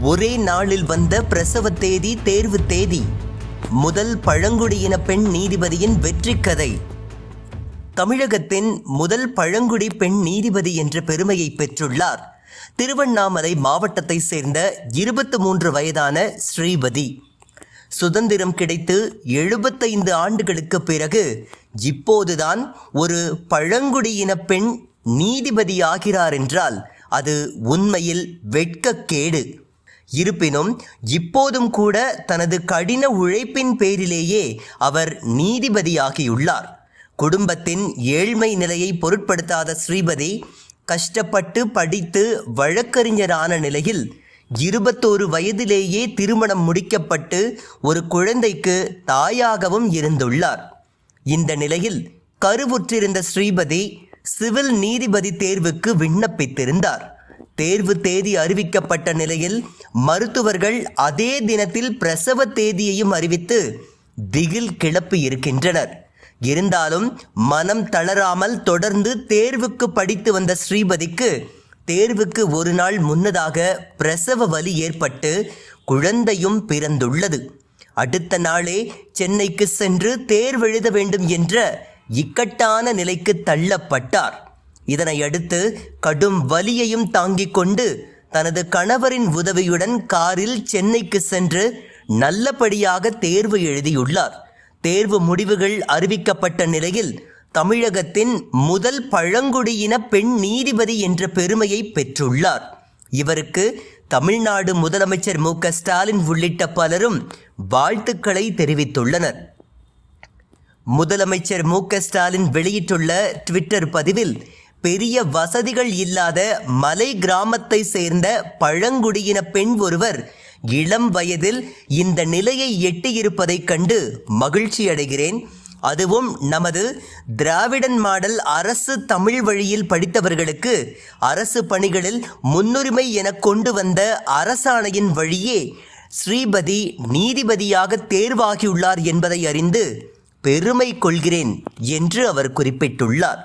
ஒரே நாளில் வந்த பிரசவ தேதி தேர்வு தேதி. முதல் பழங்குடியின பெண் நீதிபதியின் வெற்றி கதை தமிழகத்தின் முதல் பழங்குடி பெண் நீதிபதி என்ற பெருமையை பெற்றுள்ளார். திருவண்ணாமலை மாவட்டத்தை சேர்ந்த இருபத்து மூன்று வயதான ஸ்ரீபதி. சுதந்திரம் கிடைத்து எழுபத்தைந்து ஆண்டுகளுக்கு பிறகு இப்போதுதான் ஒரு பழங்குடியின பெண் நீதிபதி ஆகிறார் என்றால் அது உண்மையில் வெட்கக்கேடு. இருப்பினும் இப்போதும் கூட தனது கடின உழைப்பின் பேரிலேயே அவர் நீதிபதியாகியுள்ளார். குடும்பத்தின் ஏழ்மை நிலையை பொருட்படுத்தாத ஸ்ரீபதி கஷ்டப்பட்டு படித்து வழக்கறிஞரான நிலையில் இருபத்தோரு வயதிலேயே திருமணம் முடிக்கப்பட்டு ஒரு குழந்தைக்கு தாயாகவும் இருந்துள்ளார். இந்த நிலையில் கருவுற்றிருந்த ஸ்ரீபதி சிவில் நீதிபதி தேர்வுக்கு விண்ணப்பித்திருந்தார். தேர்வு தேதி அறிவிக்கப்பட்ட நிலையில் மருத்துவர்கள் அதே தினத்தில் பிரசவ தேதியையும் அறிவித்து திகில் கிளப்பி இருக்கின்றனர். இருந்தாலும் மனம் தளராமல் தொடர்ந்து தேர்வுக்கு படித்து வந்த ஸ்ரீபதிக்கு தேர்வுக்கு ஒரு நாள் முன்னதாக பிரசவ வலி ஏற்பட்டு குழந்தையும் பிறந்துள்ளது. அடுத்த நாளே சென்னைக்கு சென்று தேர்வெழுத வேண்டும் என்ற இக்கட்டான நிலைக்கு தள்ளப்பட்டார். இதனை அடுத்து கடும் வலியையும் தாங்கிக் கொண்டு தனது கணவரின் உதவியுடன் காரில் சென்னைக்கு சென்று நல்லபடியாக தேர்வு எழுதியுள்ளார். தேர்வு முடிவுகள் அறிவிக்கப்பட்ட நிலையில் தமிழகத்தின் முதல் பழங்குடியின பெண் நீதிபதி என்ற பெருமையை பெற்றுள்ளார். இவருக்கு தமிழ்நாடு முதலமைச்சர் மு ஸ்டாலின் உள்ளிட்ட பலரும் வாழ்த்துக்களை தெரிவித்துள்ளனர். முதலமைச்சர் மு ஸ்டாலின் வெளியிட்டுள்ள ட்விட்டர் பதிவில் பெரிய வசதிகள் இல்லாத மலை கிராமத்தை சேர்ந்த பழங்குடியின பெண் ஒருவர் இளம் வயதில் இந்த நிலையை எட்டியிருப்பதைக் கண்டு மகிழ்ச்சி அடைகிறேன் அதுவும் நமது திராவிடன் மாடல் அரசு தமிழ் வழியில் படித்தவர்களுக்கு அரசு பணிகளில் முன்னுரிமை என கொண்டு வந்த அரசாணையின் வழியே ஸ்ரீபதி நீதிபதியாக தேர்வாகியுள்ளார் என்பதை அறிந்து பெருமை கொள்கிறேன் என்று அவர் குறிப்பிட்டுள்ளார்.